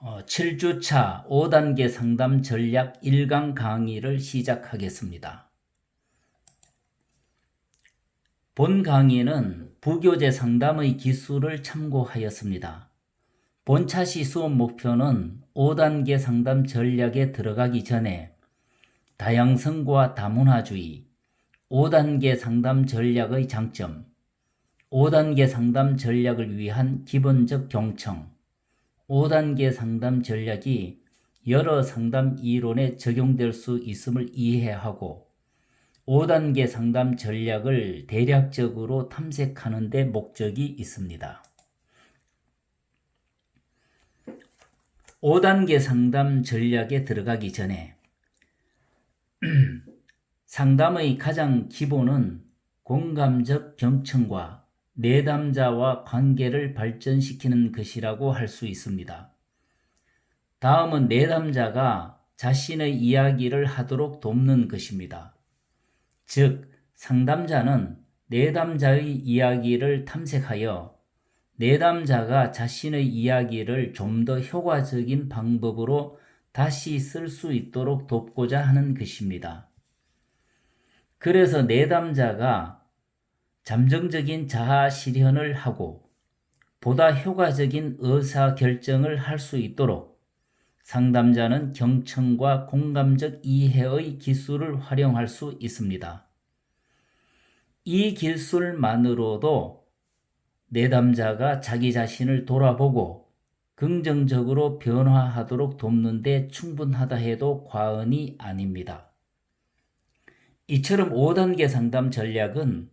7주차 5단계 상담 전략 1강 강의를 시작하겠습니다. 본 강의는 부교재 상담의 기술을 참고하였습니다. 본차시 수업 목표는 5단계 상담 전략에 들어가기 전에 다양성과 다문화주의, 5단계 상담 전략의 장점, 5단계 상담 전략을 위한 기본적 경청, 5단계 상담 전략이 여러 상담 이론에 적용될 수 있음을 이해하고 5단계 상담 전략을 대략적으로 탐색하는 데 목적이 있습니다. 5단계 상담 전략에 들어가기 전에 상담의 가장 기본은 공감적 경청과 내담자와 관계를 발전시키는 것이라고 할 수 있습니다. 다음은 내담자가 자신의 이야기를 하도록 돕는 것입니다. 즉, 상담자는 내담자의 이야기를 탐색하여 내담자가 자신의 이야기를 좀 더 효과적인 방법으로 다시 쓸 수 있도록 돕고자 하는 것입니다. 그래서 내담자가 잠정적인 자아 실현을 하고 보다 효과적인 의사 결정을 할 수 있도록 상담자는 경청과 공감적 이해의 기술을 활용할 수 있습니다. 이 기술만으로도 내담자가 자기 자신을 돌아보고 긍정적으로 변화하도록 돕는데 충분하다 해도 과언이 아닙니다. 이처럼 5단계 상담 전략은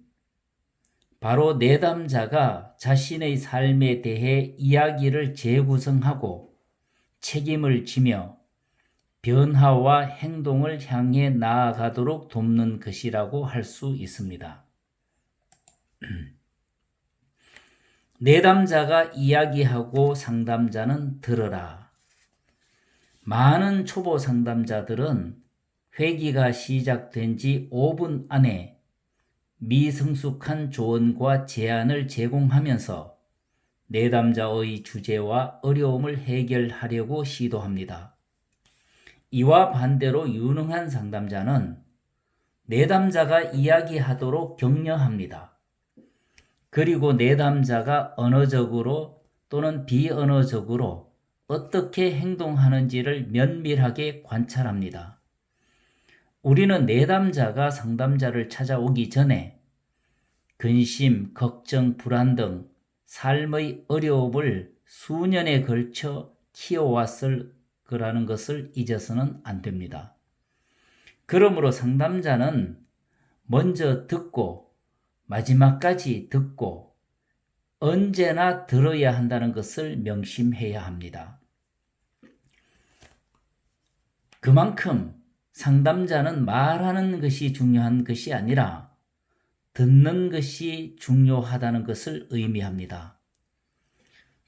바로 내담자가 자신의 삶에 대해 이야기를 재구성하고 책임을 지며 변화와 행동을 향해 나아가도록 돕는 것이라고 할 수 있습니다. 내담자가 이야기하고 상담자는 들어라. 많은 초보 상담자들은 회기가 시작된 지 5분 안에 미성숙한 조언과 제안을 제공하면서 내담자의 주제와 어려움을 해결하려고 시도합니다. 이와 반대로 유능한 상담자는 내담자가 이야기하도록 격려합니다. 그리고 내담자가 언어적으로 또는 비언어적으로 어떻게 행동하는지를 면밀하게 관찰합니다. 우리는 내담자가 상담자를 찾아오기 전에 근심, 걱정, 불안 등 삶의 어려움을 수년에 걸쳐 키워왔을 거라는 것을 잊어서는 안 됩니다. 그러므로 상담자는 먼저 듣고 마지막까지 듣고 언제나 들어야 한다는 것을 명심해야 합니다. 그만큼 상담자는 말하는 것이 중요한 것이 아니라 듣는 것이 중요하다는 것을 의미합니다.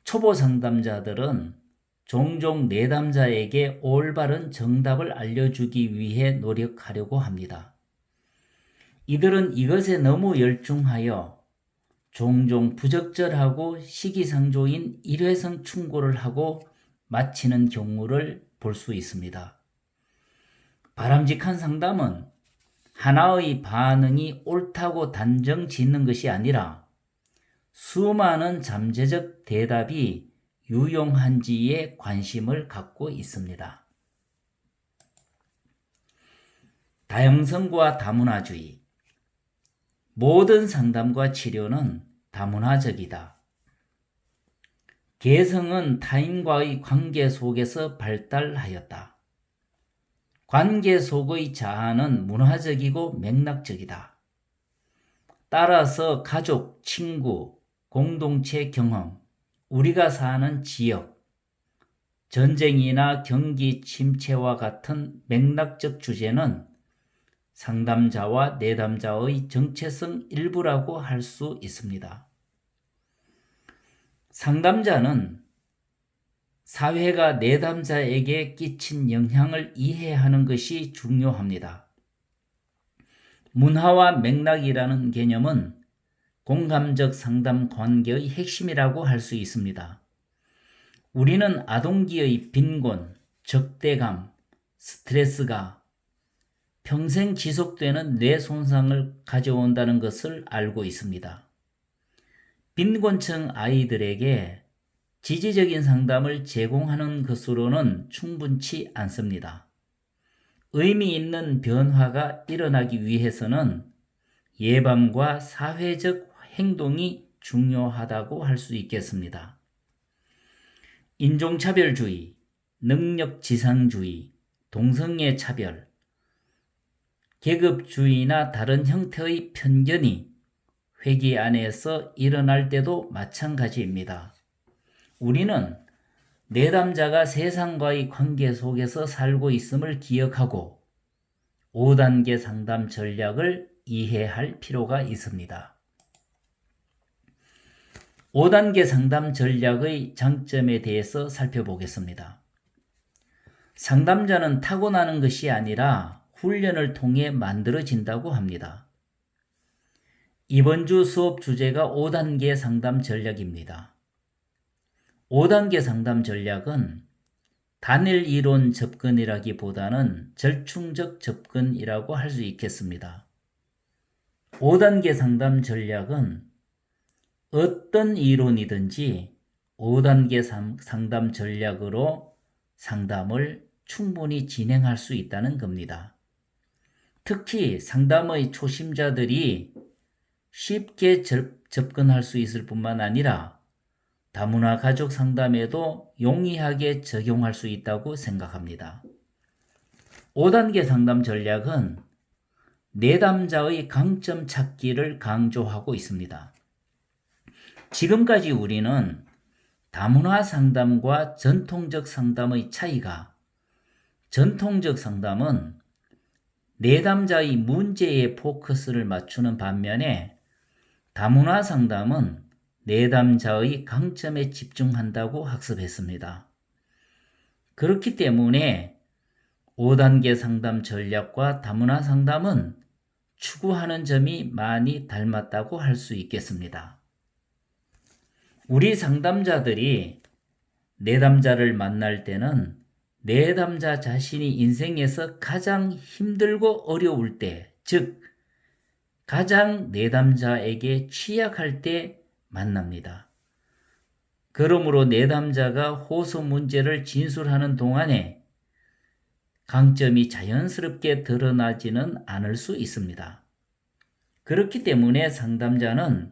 초보 상담자들은 종종 내담자에게 올바른 정답을 알려주기 위해 노력하려고 합니다. 이들은 이것에 너무 열중하여 종종 부적절하고 시기상조인 일회성 충고를 하고 마치는 경우를 볼 수 있습니다. 바람직한 상담은 하나의 반응이 옳다고 단정 짓는 것이 아니라 수많은 잠재적 대답이 유용한지에 관심을 갖고 있습니다. 다양성과 다문화주의 모든 상담과 치료는 다문화적이다. 개성은 타인과의 관계 속에서 발달하였다. 관계 속의 자아는 문화적이고 맥락적이다. 따라서 가족, 친구, 공동체 경험, 우리가 사는 지역, 전쟁이나 경기 침체와 같은 맥락적 주제는 상담자와 내담자의 정체성 일부라고 할 수 있습니다. 상담자는 사회가 내담자에게 끼친 영향을 이해하는 것이 중요합니다. 문화와 맥락이라는 개념은 공감적 상담 관계의 핵심이라고 할 수 있습니다. 우리는 아동기의 빈곤, 적대감, 스트레스가 평생 지속되는 뇌 손상을 가져온다는 것을 알고 있습니다. 빈곤층 아이들에게 지지적인 상담을 제공하는 것으로는 충분치 않습니다. 의미 있는 변화가 일어나기 위해서는 예방과 사회적 행동이 중요하다고 할 수 있겠습니다. 인종차별주의, 능력지상주의, 동성애 차별, 계급주의나 다른 형태의 편견이 회계 안에서 일어날 때도 마찬가지입니다. 우리는 내담자가 세상과의 관계 속에서 살고 있음을 기억하고 5단계 상담 전략을 이해할 필요가 있습니다. 5단계 상담 전략의 장점에 대해서 살펴보겠습니다. 상담자는 타고나는 것이 아니라 훈련을 통해 만들어진다고 합니다. 이번 주 수업 주제가 5단계 상담 전략입니다. 5단계 상담 전략은 단일 이론 접근이라기보다는 절충적 접근이라고 할 수 있겠습니다. 5단계 상담 전략은 어떤 이론이든지 5단계 상담 전략으로 상담을 충분히 진행할 수 있다는 겁니다. 특히 상담의 초심자들이 쉽게 접근할 수 있을 뿐만 아니라 다문화 가족 상담에도 용이하게 적용할 수 있다고 생각합니다. 5단계 상담 전략은 내담자의 강점 찾기를 강조하고 있습니다. 지금까지 우리는 다문화 상담과 전통적 상담의 차이가 전통적 상담은 내담자의 문제에 포커스를 맞추는 반면에 다문화 상담은 내담자의 강점에 집중한다고 학습했습니다. 그렇기 때문에 5단계 상담 전략과 다문화 상담은 추구하는 점이 많이 닮았다고 할 수 있겠습니다. 우리 상담자들이 내담자를 만날 때는 내담자 자신이 인생에서 가장 힘들고 어려울 때, 즉, 가장 내담자에게 취약할 때 만납니다. 그러므로 내담자가 호소 문제를 진술하는 동안에 강점이 자연스럽게 드러나지는 않을 수 있습니다. 그렇기 때문에 상담자는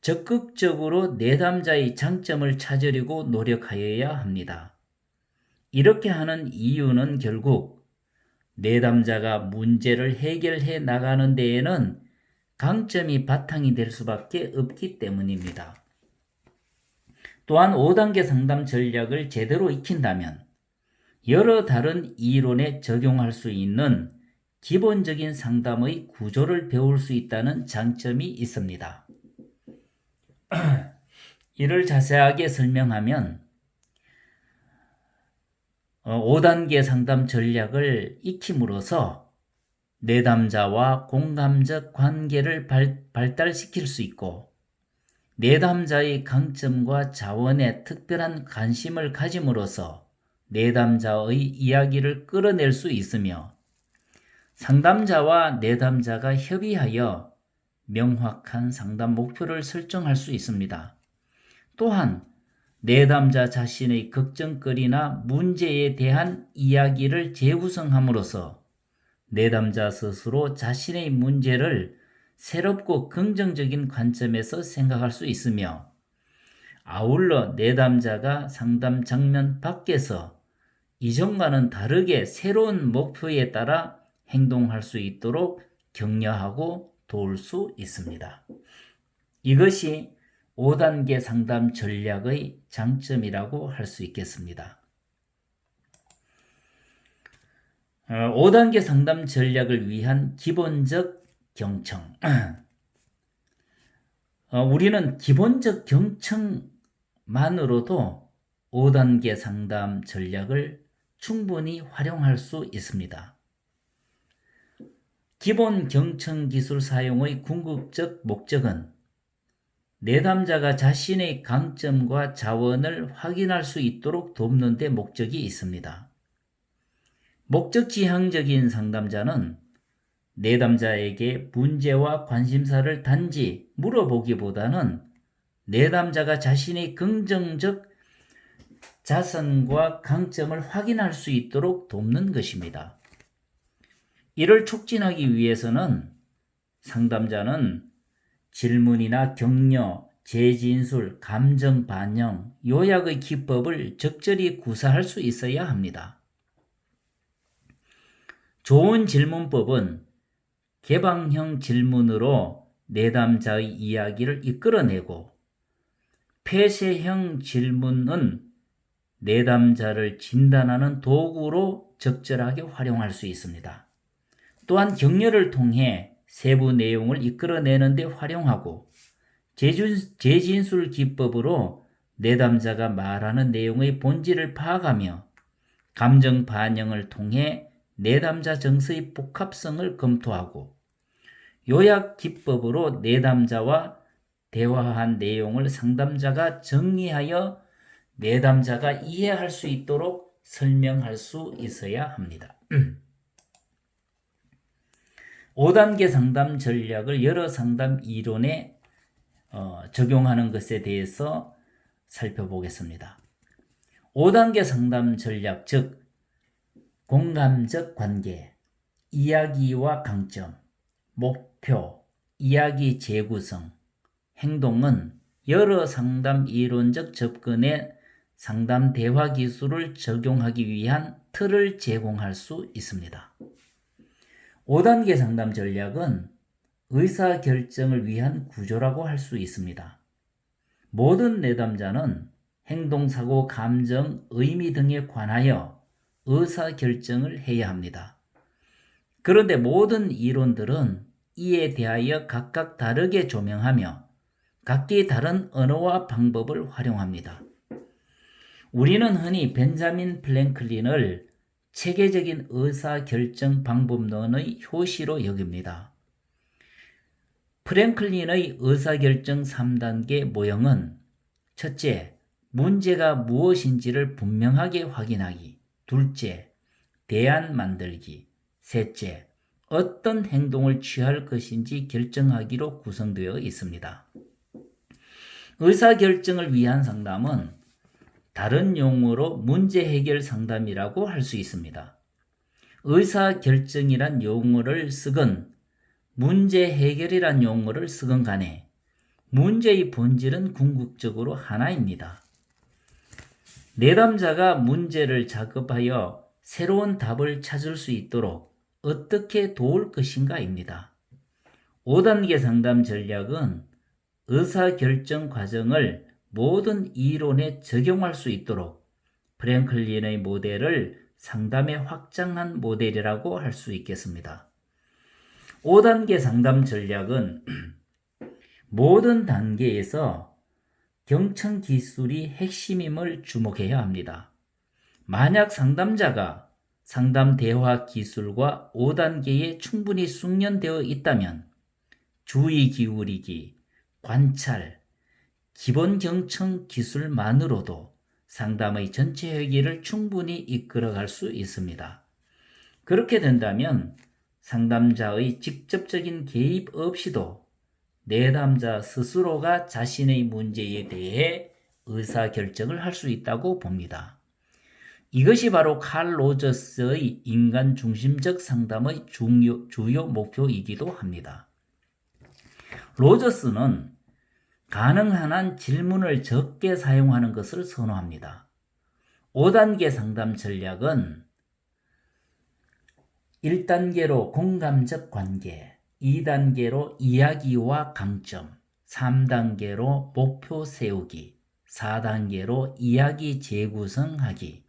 적극적으로 내담자의 장점을 찾으려고 노력하여야 합니다. 이렇게 하는 이유는 결국 내담자가 문제를 해결해 나가는 데에는 강점이 바탕이 될 수밖에 없기 때문입니다. 또한 5단계 상담 전략을 제대로 익힌다면 여러 다른 이론에 적용할 수 있는 기본적인 상담의 구조를 배울 수 있다는 장점이 있습니다. 이를 자세하게 설명하면 5단계 어, 상담 전략을 익힘으로써 내담자와 공감적 관계를 발, 발달시킬 수 있고 내담자의 강점과 자원에 특별한 관심을 가짐으로써 내담자의 이야기를 끌어낼 수 있으며 상담자와 내담자가 협의하여 명확한 상담 목표를 설정할 수 있습니다. 또한 내담자 자신의 걱정거리나 문제에 대한 이야기를 재구성함으로써 내담자 스스로 자신의 문제를 새롭고 긍정적인 관점에서 생각할 수 있으며 아울러 내담자가 상담 장면 밖에서 이전과는 다르게 새로운 목표에 따라 행동할 수 있도록 격려하고 도울 수 있습니다. 이것이 5단계 상담 전략의 장점이라고 할 수 있겠습니다. 5단계 어, 상담 전략을 위한 기본적 경청. 어, 우리는 기본적 경청만으로도 5단계 상담 전략을 충분히 활용할 수 있습니다. 기본 경청 기술 사용의 궁극적 목적은 내담자가 자신의 강점과 자원을 확인할 수 있도록 돕는 데 목적이 있습니다. 목적 지향적인 상담자는 내담자에게 문제와 관심사를 단지 물어보기보다는 내담자가 자신의 긍정적 자선과 강점을 확인할 수 있도록 돕는 것입니다. 이를 촉진하기 위해서는 상담자는 질문이나 격려, 재진술, 감정 반영, 요약의 기법을 적절히 구사할 수 있어야 합니다. 좋은 질문법은 개방형 질문으로 내담자의 이야기를 이끌어내고 폐쇄형 질문은 내담자를 진단하는 도구로 적절하게 활용할 수 있습니다. 또한 격려를 통해 세부 내용을 이끌어내는 데 활용하고 재진 술 기법으로 내담자가 말하는 내용의 본질을 파악하며 감정 반영을 통해 내담자 정서의 복합성을 검토하고 요약 기법으로 내담자와 대화한 내용을 상담자가 정리하여 내담자가 이해할 수 있도록 설명할 수 있어야 합니다. 5단계 상담 전략을 여러 상담 이론에 어, 적용하는 것에 대해서 살펴보겠습니다. 5단계 상담 전략, 즉, 공감적 관계, 이야기와 강점, 목표, 이야기 재구성, 행동은 여러 상담 이론적 접근에 상담 대화 기술을 적용하기 위한 틀을 제공할 수 있습니다. 5단계 상담 전략은 의사 결정을 위한 구조라고 할 수 있습니다. 모든 내담자는 행동, 사고, 감정, 의미 등에 관하여 의사 결정을 해야 합니다. 그런데 모든 이론들은 이에 대하여 각각 다르게 조명하며 각기 다른 언어와 방법을 활용합니다. 우리는 흔히 벤자민 플랭클린을 체계적인 의사 결정 방법론의 효시로 여깁니다. 프랭클린의 의사결정 3단계 모형은 첫째, 문제가 무엇인지를 분명하게 확인하기. 둘째, 대안 만들기. 셋째, 어떤 행동을 취할 것인지 결정하기로 구성되어 있습니다. 의사결정을 위한 상담은 다른 용어로 문제 해결 상담이라고 할 수 있습니다. 의사결정이란 용어를 쓰건 문제 해결이란 용어를 쓰건 간에 문제의 본질은 궁극적으로 하나입니다. 내담자가 문제를 작업하여 새로운 답을 찾을 수 있도록 어떻게 도울 것인가입니다. 5단계 상담 전략은 의사결정 과정을 모든 이론에 적용할 수 있도록 프랭클린의 모델을 상담에 확장한 모델이라고 할 수 있겠습니다. 5단계 상담 전략은 모든 단계에서 경청 기술이 핵심임을 주목해야 합니다. 만약 상담자가 상담 대화 기술과 5단계에 충분히 숙련되어 있다면 주의 기울이기, 관찰, 기본 경청 기술만으로도 상담의 전체 회기를 충분히 이끌어갈 수 있습니다. 그렇게 된다면 상담자의 직접적인 개입 없이도 내담자 스스로가 자신의 문제에 대해 의사결정을 할 수 있다고 봅니다. 이것이 바로 칼 로저스의 인간 중심적 상담의 중요, 주요 목표이기도 합니다. 로저스는 가능한 한 질문을 적게 사용하는 것을 선호합니다. 5단계 상담 전략은 1단계로 공감적 관계, 2단계로 이야기와 강점, 3단계로 목표 세우기, 4단계로 이야기 재구성하기,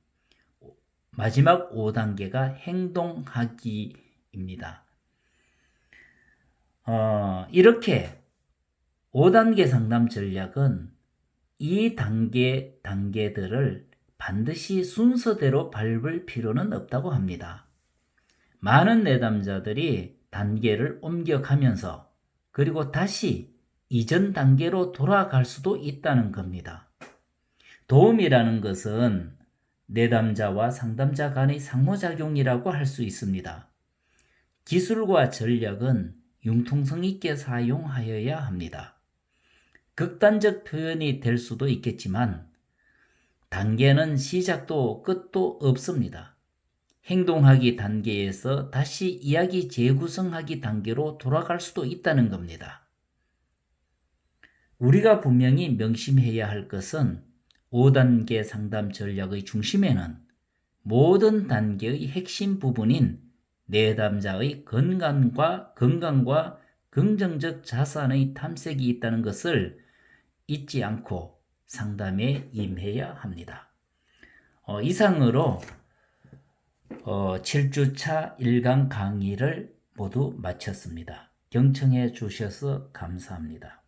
마지막 5단계가 행동하기입니다. 어, 이렇게 5단계 상담 전략은 이 단계, 단계들을 반드시 순서대로 밟을 필요는 없다고 합니다. 많은 내담자들이 단계를 옮겨가면서 그리고 다시 이전 단계로 돌아갈 수도 있다는 겁니다. 도움이라는 것은 내담자와 상담자 간의 상호작용이라고 할 수 있습니다. 기술과 전략은 융통성 있게 사용하여야 합니다. 극단적 표현이 될 수도 있겠지만 단계는 시작도 끝도 없습니다. 행동하기 단계에서 다시 이야기 재구성하기 단계로 돌아갈 수도 있다는 겁니다. 우리가 분명히 명심해야 할 것은 5단계 상담 전략의 중심에는 모든 단계의 핵심 부분인 내담자의 건강과 건강과 긍정적 자산의 탐색이 있다는 것을 잊지 않고 상담에 임해야 합니다. 어, 이상으로 어, 7주차 1강 강의를 모두 마쳤습니다. 경청해 주셔서 감사합니다.